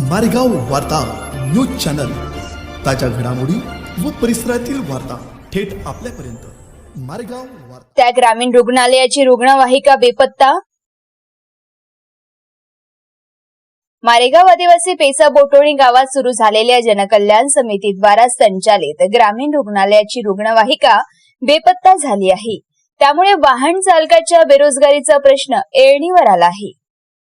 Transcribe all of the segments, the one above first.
मारेगाव वार्ता news channel. ताज्या घडामोडी व परिसरातील वार्ता थेट आपल्यापर्यंत. मारेगाव वार्ता. त्या ग्रामीण रुग्णालयाची रुग्णवाहिका बेपत्ता? मारेगाव आदिवासी पेसा बोटोणी गावात सुरू झालेल्या जनकल्याण समितीद्वारा संचालित ग्रामीण रुग्णालयाची रुग्णवाहिका बेपत्ता झाली आहे. त्यामुळे वाहन चालकाच्या बेरोजगारीचा प्रश्न ऐरणीवर आला आहे.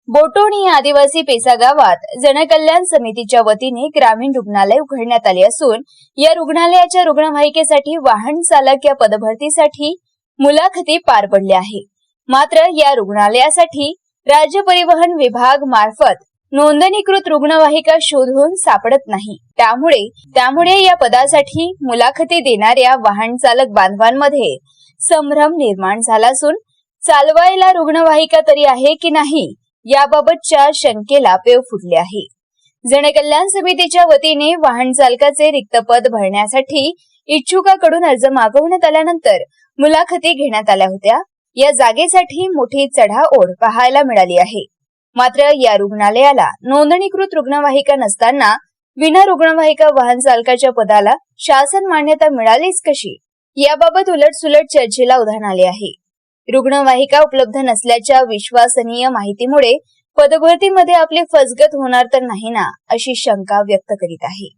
बोटोणी या आदिवासी पेसा गावात जनकल्याण समितीच्या वतीने ग्रामीण रुग्णालय उघडण्यात आले असून या रुग्णालयाच्या रुग्णवाहिकेसाठी वाहन चालक या पदभरतीसाठी मुलाखती पार पडल्या आहे. मात्र या रुग्णालयासाठी राज्य परिवहन विभाग मार्फत नोंदणीकृत रुग्णवाहिका शोधून सापडत नाही. त्यामुळे त्यामुळे या पदासाठी मुलाखती देणाऱ्या वाहन चालक बांधवांमध्ये संभ्रम निर्माण झाला असून चालवायला रुग्णवाहिका तरी आहे की नाही याबाबतच्या शंकेला पेव फुटले आहे. जनकल्याण समितीच्या वतीने वाहन चालकाचे रिक्त पद भरण्यासाठी इच्छुकाकडून अर्ज मागवण्यात आल्यानंतर मुलाखती घेण्यात आल्या होत्या. या जागेसाठी मोठी चढाओढ पाहायला मिळाली आहे. मात्र या रुग्णालयाला नोंदणीकृत रुग्णवाहिका नसताना विना रुग्णवाहिका वाहन चालकाच्या पदाला शासन मान्यता मिळालीच कशी? याबाबत उलटसुलट चर्चेला उधाण आले आहे. रुग्णवाहिका उपलब्ध नसल्याच्या विश्वसनीय माहितीमुळे पदभरतीमध्ये आपली फसगत होणार तर नाही ना अशी शंका व्यक्त करीत आहे.